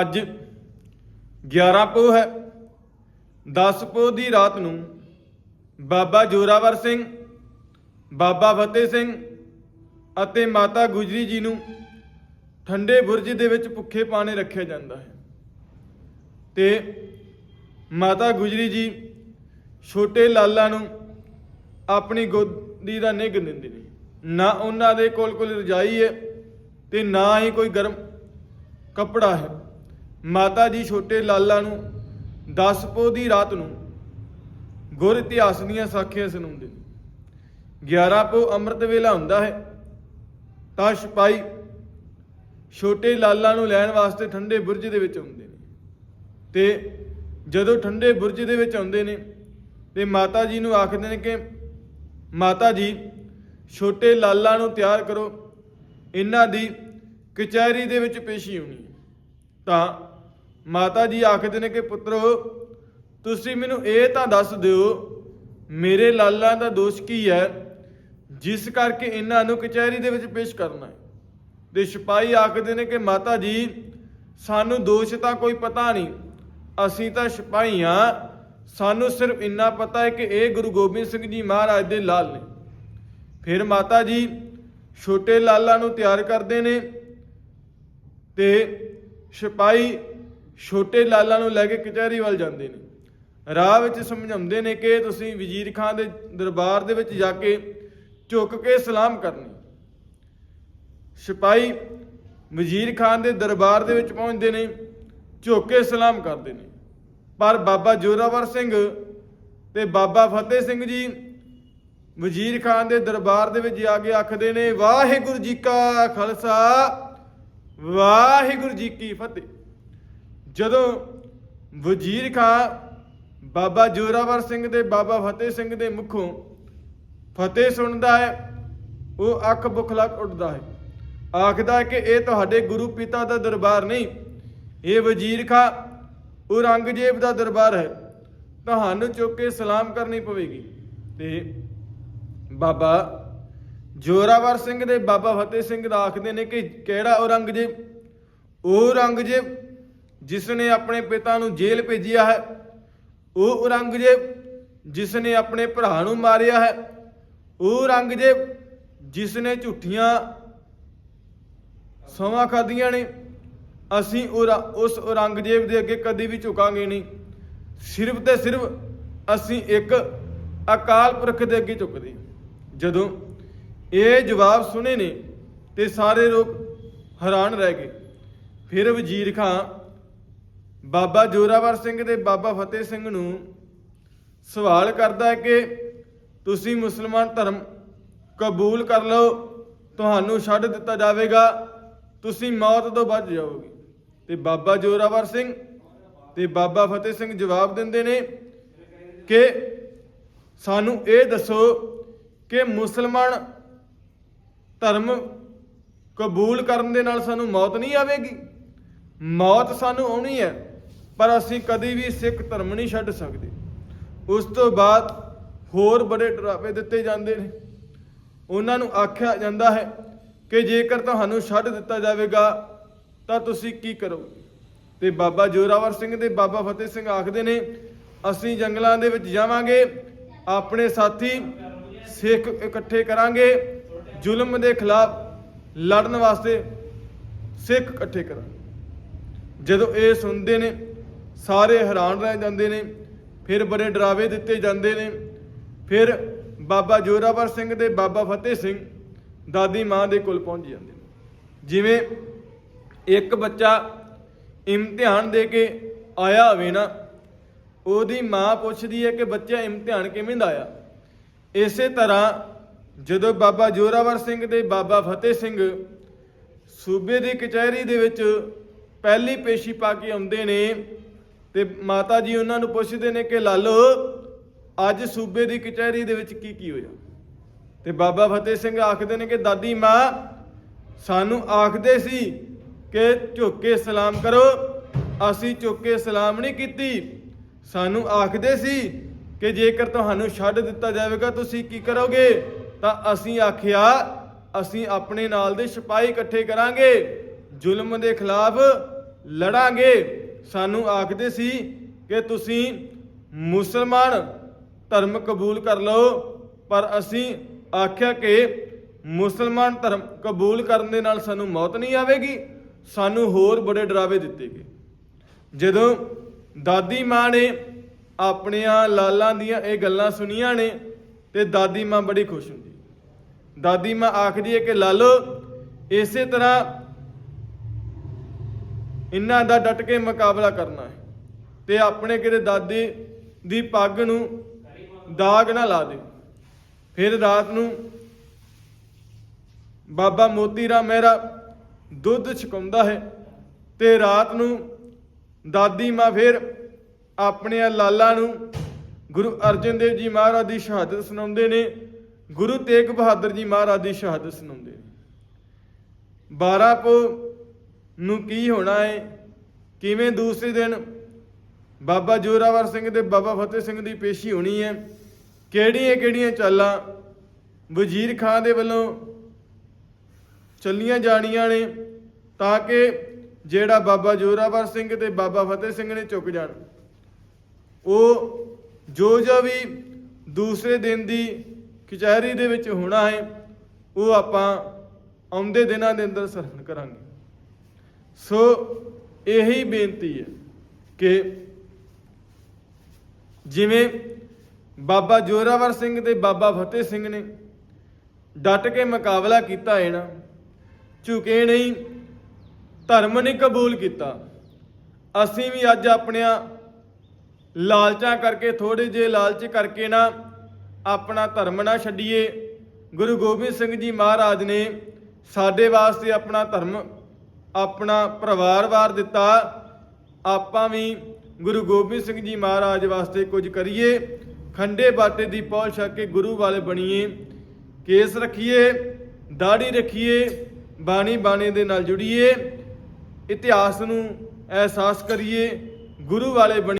ਅੱਜ 11 ਪੋਹ ਹੈ। 10 ਪੋਹ ਦੀ ਰਾਤ ਨੂੰ ਬਾਬਾ ਜੋਰਾਵਰ ਸਿੰਘ, ਬਾਬਾ ਫਤਿਹ ਸਿੰਘ ਅਤੇ ਮਾਤਾ ਗੁਜਰੀ ਜੀ ਨੂੰ ਠੰਡੇ ਬੁਰਜ ਦੇ ਵਿੱਚ ਭੁੱਖੇ ਪਾਣੇ ਰੱਖਿਆ ਜਾਂਦਾ ਹੈ। ਤੇ ਮਾਤਾ ਗੁਜਰੀ ਜੀ ਛੋਟੇ ਲਾਲਾ ਨੂੰ ਆਪਣੀ ਗੋਦੀ ਦਾ ਨਿੱਘ ਦਿੰਦੇ ਨੇ। ਨਾ ਉਹਨਾਂ ਦੇ ਕੋਲ ਕੋਈ ਰਜਾਈ ਹੈ ਤੇ ਨਾ ਹੀ ਕੋਈ ਗਰਮ ਕੱਪੜਾ ਹੈ। ਮਾਤਾ ਜੀ ਛੋਟੇ ਲਾਲਾ ਨੂੰ 10 ਪੋਹ ਦੀ ਰਾਤ ਨੂੰ ਗੁਰ ਇਤਿਹਾਸ ਦੀਆਂ ਸਾਖੀਆਂ ਸੁਣਾਉਂਦੇ ਨੇ। 11 ਪੋਹ ਅੰਮ੍ਰਿਤ ਵੇਲਾ ਹੁੰਦਾ ਹੈ, ਤਾਂ ਸਿਪਾਹੀ ਛੋਟੇ ਲਾਲਾ ਨੂੰ ਲੈਣ ਵਾਸਤੇ ਠੰਡੇ ਬੁਰਜ ਦੇ ਵਿੱਚ ਆਉਂਦੇ ਨੇ। ਤੇ ਜਦੋਂ ਠੰਡੇ ਬੁਰਜ ਦੇ ਵਿੱਚ ਆਉਂਦੇ ਨੇ, ਤੇ ਮਾਤਾ ਜੀ ਨੂੰ ਆਖਦੇ ਨੇ ਕਿ, ਮਾਤਾ ਜੀ, ਛੋਟੇ ਲਾਲਾ ਨੂੰ ਤਿਆਰ ਕਰੋ, ਇਹਨਾਂ ਦੀ ਕਚਹਿਰੀ ਦੇ ਵਿੱਚ ਪੇਸ਼ੀ ਹੋਣੀ ਤਾਂ ਮਾਤਾ ਜੀ ਆਖਦੇ ਨੇ ਕਿ ਪੁੱਤਰੋ, ਤੁਸੀਂ ਮੈਨੂੰ ਇਹ ਤਾਂ ਦੱਸ ਦਿਓ, ਮੇਰੇ ਲਾਲਾਂ ਦਾ ਦੋਸ਼ ਕੀ ਹੈ, ਜਿਸ ਕਰਕੇ ਇਹਨਾਂ ਨੂੰ ਕਚਹਿਰੀ ਦੇ ਵਿੱਚ ਪੇਸ਼ ਕਰਨਾ ਹੈ। ਤੇ ਸਿਪਾਹੀ ਆਖਦੇ ਨੇ ਕਿ ਮਾਤਾ ਜੀ, ਸਾਨੂੰ ਦੋਸ਼ ਤਾਂ ਕੋਈ ਪਤਾ ਨਹੀਂ, ਅਸੀਂ ਤਾਂ ਸਿਪਾਹੀ ਹਾਂ, ਸਾਨੂੰ ਸਿਰਫ ਇੰਨਾ ਪਤਾ ਹੈ ਕਿ ਇਹ ਗੁਰੂ ਗੋਬਿੰਦ ਸਿੰਘ ਜੀ ਮਹਾਰਾਜ ਦੇ ਲਾਲ ਨੇ। ਫਿਰ ਮਾਤਾ ਜੀ ਛੋਟੇ ਲਾਲਾਂ ਨੂੰ ਤਿਆਰ ਕਰਦੇ ਨੇ ਤੇ ਸਿਪਾਹੀ ਛੋਟੇ ਲਾਲਾਂ ਨੂੰ ਲੈ ਕੇ ਕਚਹਿਰੀ ਵੱਲ ਜਾਂਦੇ ਨੇ। ਰਾਹ ਵਿੱਚ ਸਮਝਾਉਂਦੇ ਨੇ ਕਿ ਤੁਸੀਂ ਵਜ਼ੀਰ ਖਾਨ ਦੇ ਦਰਬਾਰ ਦੇ ਵਿੱਚ ਜਾ ਕੇ ਝੁੱਕ ਕੇ ਸਲਾਮ ਕਰਨੀ। ਸਿਪਾਹੀ ਵਜ਼ੀਰ ਖਾਨ ਦੇ ਦਰਬਾਰ ਦੇ ਵਿੱਚ ਪਹੁੰਚਦੇ ਨੇ, ਝੁੱਕ ਕੇ ਸਲਾਮ ਕਰਦੇ ਨੇ। ਪਰ ਬਾਬਾ ਜੋਰਾਵਰ ਸਿੰਘ ਤੇ ਬਾਬਾ ਫਤਿਹ ਸਿੰਘ ਜੀ ਵਜ਼ੀਰ ਖਾਨ ਦੇ ਦਰਬਾਰ ਦੇ ਵਿੱਚ ਜਾ ਕੇ ਆਖਦੇ ਨੇ, ਵਾਹਿਗੁਰੂ ਜੀ ਕਾ ਖਾਲਸਾ, ਵਾਹਿਗੁਰੂ ਜੀ ਕੀ ਫਤਿਹ। ਜਦੋਂ ਵਜ਼ੀਰ ਖਾਨ ਬਾਬਾ ਜੋਰਾਵਰ ਸਿੰਘ ਦੇ ਬਾਬਾ ਫਤਿਹ ਸਿੰਘ ਦੇ ਮੁਖੋਂ ਫਤਿਹ ਸੁਣਦਾ ਹੈ, ਉਹ ਅੱਖ ਬੁਖਲਾ ਉੱਠਦਾ ਹੈ। ਆਖਦਾ ਹੈ ਕਿ ਇਹ ਤੁਹਾਡੇ ਗੁਰੂ ਪਿਤਾ ਦਾ ਦਰਬਾਰ ਨਹੀਂ, ਇਹ ਵਜ਼ੀਰ ਖਾਂ ਔਰੰਗਜ਼ੇਬ ਦਾ ਦਰਬਾਰ ਹੈ। ਤੁਹਾਨੂੰ ਚੁੱਕ ਕੇ ਸਲਾਮ ਕਰਨੀ ਪਵੇਗੀ। ਤੇ ਬਾਬਾ ਜੋਰਾਵਰ ਸਿੰਘ ਦੇ ਬਾਬਾ ਫਤਿਹ ਸਿੰਘ ਦਾ ਆਖਦੇ ਨੇ ਕਿ ਕਿਹੜਾ ਔਰੰਗਜ਼ੇਬ? ਉਹ ਔਰੰਗਜ਼ੇਬ ਜਿਸ ਨੇ ਆਪਣੇ ਪਿਤਾ ਨੂੰ ਜੇਲ੍ਹ ਭੇਜਿਆ ਹੈ, ਉਹ ਔਰੰਗਜ਼ੇਬ ਜਿਸ ਨੇ ਆਪਣੇ ਭਰਾ ਨੂੰ ਮਾਰਿਆ ਹੈ, ਉਹ ਔਰੰਗਜ਼ੇਬ ਜਿਸ ਨੇ ਝੂਠੀਆਂ ਸੌਵਾਂ ਖਾਧੀਆਂ ਨੇ, ਅਸੀਂ ਔਰ- ਉਸ ਔਰੰਗਜ਼ੇਬ ਦੇ ਅੱਗੇ ਕਦੀ ਵੀ ਝੁਕਾਂਗੇ ਨਹੀਂ। ਸਿਰਫ ਤੇ ਸਿਰਫ ਅਸੀਂ ਇੱਕ ਅਕਾਲ ਪੁਰਖ ਦੇ ਅੱਗੇ ਝੁਕਦੇ ਜਦੋਂ ਇਹ ਜਵਾਬ ਸੁਣੇ ਨੇ, ਤੇ ਸਾਰੇ ਲੋਕ ਹੈਰਾਨ ਰਹਿ ਗਏ। ਫਿਰ ਵਜ਼ੀਰ ਖਾਂ ਬਾਬਾ ਜੋਰਾਵਰ ਸਿੰਘ ਦੇ ਬਾਬਾ ਫਤਿਹ ਸਿੰਘ ਨੂੰ ਸਵਾਲ ਕਰਦਾ ਹੈ ਕਿ ਤੁਸੀਂ ਮੁਸਲਮਾਨ ਧਰਮ ਕਬੂਲ ਕਰ ਲਓ, ਤੁਹਾਨੂੰ ਛੱਡ ਦਿੱਤਾ ਜਾਵੇਗਾ, ਤੁਸੀਂ ਮੌਤ ਤੋਂ ਬਚ ਜਾਓਗੇ। ਤੇ ਬਾਬਾ ਜੋਰਾਵਰ ਸਿੰਘ ਤੇ ਬਾਬਾ ਫਤਿਹ ਸਿੰਘ ਜਵਾਬ ਦਿੰਦੇ ਨੇ ਕਿ ਸਾਨੂੰ ਇਹ ਦੱਸੋ ਕਿ ਮੁਸਲਮਾਨ ਧਰਮ ਕਬੂਲ ਕਰਨ ਦੇ ਨਾਲ ਸਾਨੂੰ ਮੌਤ ਨਹੀਂ ਆਵੇਗੀ? ਮੌਤ ਸਾਨੂੰ ਆਉਣੀ ਹੈ। ਪਰ ਅਸੀਂ ਕਦੀ ਵੀ ਸਿੱਖ ਧਰਮ ਨਹੀਂ ਛੱਡ ਸਕਦੇ। ਉਸ ਤੋਂ ਬਾਅਦ ਹੋਰ ਬੜੇ ਡਰਾਵੇ ਦਿੱਤੇ ਜਾਂਦੇ ਨੇ। ਉਹਨਾਂ ਨੂੰ ਆਖਿਆ ਜਾਂਦਾ ਹੈ ਕਿ ਜੇਕਰ ਤੁਹਾਨੂੰ ਛੱਡ ਦਿੱਤਾ ਜਾਵੇਗਾ, ਤਾਂ ਤੁਸੀਂ ਕੀ ਕਰੋਗੇ? ਤੇ ਬਾਬਾ ਜੋਰਾਵਰ ਸਿੰਘ ਤੇ ਬਾਬਾ ਫਤਿਹ ਸਿੰਘ ਆਖਦੇ ਨੇ, ਅਸੀਂ ਜੰਗਲਾਂ ਦੇ ਵਿੱਚ ਜਾਵਾਂਗੇ, ਆਪਣੇ ਸਾਥੀ ਸਿੱਖ ਇਕੱਠੇ ਕਰਾਂਗੇ, ਜ਼ੁਲਮ ਦੇ ਖਿਲਾਫ ਲੜਨ ਵਾਸਤੇ ਸਿੱਖ ਇਕੱਠੇ ਕਰਾਂਗੇ। ਜਦੋਂ ਇਹ ਸੁਣਦੇ ਨੇ ਸਾਰੇ ਹੈਰਾਨ ਰਹਿ ਜਾਂਦੇ ਨੇ, ਫਿਰ ਬੜੇ ਡਰਾਵੇ ਦਿੱਤੇ ਜਾਂਦੇ ਨੇ। ਫਿਰ ਬਾਬਾ ਜੋਰਾਵਰ ਸਿੰਘ ਤੇ ਬਾਬਾ ਫਤਿਹ ਸਿੰਘ ਦਾਦੀ ਮਾਂ ਦੇ ਕੋਲ ਪਹੁੰਚ ਜਾਂਦੇ ਨੇ। ਜਿਵੇਂ ਇੱਕ ਬੱਚਾ ਇਮਤਿਹਾਨ ਦੇ ਕੇ ਆਇਆ ਹੋਵੇ ਨਾ, ਉਹਦੀ ਮਾਂ ਪੁੱਛਦੀ ਹੈ ਕਿ ਬੱਚਾ ਇਮਤਿਹਾਨ ਕਿਵੇਂ ਦਾ ਆਇਆ? ਇਸੇ ਤਰ੍ਹਾਂ ਜਦੋਂ ਬਾਬਾ ਜੋਰਾਵਰ ਸਿੰਘ ਤੇ ਬਾਬਾ ਫਤਿਹ ਸਿੰਘ ਸੂਬੇ ਦੀ ਕਚਹਿਰੀ ਦੇ ਵਿੱਚ ਪਹਿਲੀ ਪੇਸ਼ੀ ਪਾ ਕੇ ਆਉਂਦੇ ਨੇ ਤੇ ਮਾਤਾ ਜੀ ਉਹਨਾਂ ਨੂੰ ਪੁੱਛਦੇ ਨੇ ਕਿ ਲਾਲੋ, ਅੱਜ ਸੂਬੇ ਦੀ ਕਚਹਿਰੀ ਦੇ ਵਿੱਚ ਕੀ ਕੀ ਹੋਇਆ? ਤੇ ਬਾਬਾ ਫਤਿਹ ਸਿੰਘ ਆਖਦੇ ਨੇ ਕਿ ਦਾਦੀ ਮਾਂ, ਸਾਨੂੰ ਆਖਦੇ ਸੀ ਕਿ ਝੁੱਕ ਕੇ ਸਲਾਮ ਕਰੋ, ਅਸੀਂ ਝੁੱਕ ਕੇ ਸਲਾਮ ਨਹੀਂ ਕੀਤੀ। ਸਾਨੂੰ ਆਖਦੇ ਸੀ ਕਿ ਜੇਕਰ ਤੁਹਾਨੂੰ ਛੱਡ ਦਿੱਤਾ ਜਾਵੇਗਾ, ਤੁਸੀਂ ਕੀ ਕਰੋਗੇ? ਤਾਂ ਅਸੀਂ ਆਖਿਆ, ਅਸੀਂ ਆਪਣੇ ਨਾਲ ਦੇ ਸਿਪਾਹੀ ਇਕੱਠੇ ਕਰਾਂਗੇ, ਜ਼ੁਲਮ ਦੇ ਖਿਲਾਫ ਲੜਾਂਗੇ। ਸਾਨੂੰ ਆਖਦੇ ਸੀ ਕਿ ਤੁਸੀਂ ਮੁਸਲਮਾਨ ਧਰਮ ਕਬੂਲ ਕਰ ਲਓ, ਪਰ ਅਸੀਂ ਆਖਿਆ ਕਿ ਮੁਸਲਮਾਨ ਧਰਮ ਕਬੂਲ ਕਰਨ ਦੇ ਨਾਲ ਸਾਨੂੰ ਮੌਤ ਨਹੀਂ ਆਵੇਗੀ, ਸਾਨੂੰ ਹੋਰ ਬੜੇ ਡਰਾਵੇ ਦਿੱਤੇ ਗਏ। ਜਦੋਂ ਦਾਦੀ ਮਾਂ ਨੇ ਆਪਣੀਆਂ ਲਾਲਾਂ ਦੀਆਂ ਇਹ ਗੱਲਾਂ ਸੁਣੀਆਂ ਨੇ, ਤੇ ਦਾਦੀ ਮਾਂ ਬੜੀ ਖੁਸ਼ ਹੁੰਦੀ। ਦਾਦੀ ਮਾਂ ਆਖਦੀ ਹੈ ਕਿ ਲਾਲੋ, ਇਸੇ ਤਰ੍ਹਾਂ ਇਹਨਾਂ ਦਾ ਡਟ ਕੇ ਮੁਕਾਬਲਾ ਕਰਨਾ ਹੈ ਤੇ ਆਪਣੇ ਕਿਤੇ ਦਾਦੇ ਦੀ ਪੱਗ ਨੂੰ ਦਾਗ ਨਾ ਲਾ ਦੇ ਫਿਰ ਰਾਤ ਨੂੰ ਬਾਬਾ ਮੋਤੀ ਰਾਮ ਮਹਿਰਾ ਦੁੱਧ ਛਕਾਉਂਦਾ ਹੈ ਤੇ ਰਾਤ ਨੂੰ ਦਾਦੀ ਮਾਂ ਫਿਰ ਆਪਣੀਆਂ ਲਾਲਾਂ ਨੂੰ ਗੁਰੂ ਅਰਜਨ ਦੇਵ ਜੀ ਮਹਾਰਾਜ ਦੀ ਸ਼ਹਾਦਤ ਸੁਣਾਉਂਦੇ ਨੇ, ਗੁਰੂ ਤੇਗ ਬਹਾਦਰ ਜੀ ਮਹਾਰਾਜ ਦੀ ਸ਼ਹਾਦਤ ਸੁਣਾਉਂਦੇ ਨੇ। 12 ਪੋ ਨੂੰ ਕੀ ਹੋਣਾ ਹੈ ਕਿਵੇਂ ਦੂਸਰੇ ਦਿਨ ਬਾਬਾ ਜੋਰਾਵਰ ਸਿੰਘ ਤੇ ਬਾਬਾ ਫਤਿਹ ਸਿੰਘ ਦੀ ਪੇਸ਼ੀ ਹੋਣੀ ਹੈ ਕਿਹੜੀਆਂ ਕਿਹੜੀਆਂ ਚਾਲਾਂ ਵਜ਼ੀਰ ਖਾਨ ਦੇ ਵੱਲੋਂ ਚੱਲੀਆਂ ਜਾਣੀਆਂ ਨੇ ਤਾਂ ਕਿ ਜਿਹੜਾ ਬਾਬਾ ਜੋਰਾਵਰ ਸਿੰਘ ਤੇ ਬਾਬਾ ਫਤਿਹ ਸਿੰਘ ਨੇ ਚੁੱਕ ਜਾਣ? ਉਹ ਜੋ ਜੋ ਵੀ ਦੂਸਰੇ ਦਿਨ ਦੀ ਕਚਹਿਰੀ ਦੇ ਵਿੱਚ ਹੋਣਾ ਹੈ ਉਹ ਆਪਾਂ ਆਉਂਦੇ ਦਿਨਾਂ ਦੇ ਅੰਦਰ ਸਰਹਣ ਕਰਾਂਗੇ। ਸੋ ਇਹੀ ਬੇਨਤੀ ਹੈ ਕਿ ਜਿਵੇਂ ਬਾਬਾ ਜੋਰਾਵਰ ਸਿੰਘ ਤੇ ਬਾਬਾ ਫਤਿਹ ਸਿੰਘ ਨੇ ਡਟ ਕੇ ਮੁਕਾਬਲਾ ਕੀਤਾ ਹੈ ਨਾ, ਝੁਕੇ ਨਹੀਂ, ਧਰਮ ਨਹੀਂ ਕਬੂਲ ਕੀਤਾ। ਅਸੀਂ ਵੀ ਅੱਜ ਆਪਣੀਆਂ ਲਾਲਚਾਂ ਕਰਕੇ ਥੋੜੇ ਜੇ ਲਾਲਚ ਕਰਕੇ ਨਾ ਆਪਣਾ ਧਰਮ ਨਾ ਛੱਡੀਏ। ਗੁਰੂ ਗੋਬਿੰਦ ਸਿੰਘ ਜੀ ਮਹਾਰਾਜ ਨੇ ਸਾਡੇ ਵਾਸਤੇ ਆਪਣਾ ਧਰਮ ਆਪਣਾ ਪਰਿਵਾਰ ਵਾਰ ਦਿੱਤਾ। ਆਪਾਂ ਵੀ ਗੁਰੂ ਗੋਬਿੰਦ ਸਿੰਘ ਜੀ ਮਹਾਰਾਜ ਵਾਸਤੇ ਕੁਝ ਕਰੀਏ। ਖੰਡੇ ਬਾਟੇ ਦੀ ਪੌਲ ਛੱਕ ਕੇ ਗੁਰੂ ਵਾਲੇ ਬਣੀਏ। ਕੇਸ ਰੱਖੀਏ ਦਾੜੀ ਰੱਖੀਏ, ਬਾਣੀ ਬਾਣੀ ਦੇ ਨਾਲ ਜੁੜੀਏ। ਇਤਿਹਾਸ ਨੂੰ ਅਹਿਸਾਸ ਕਰੀਏ। ਗੁਰੂ ਵਾਲੇ ਬਣੀ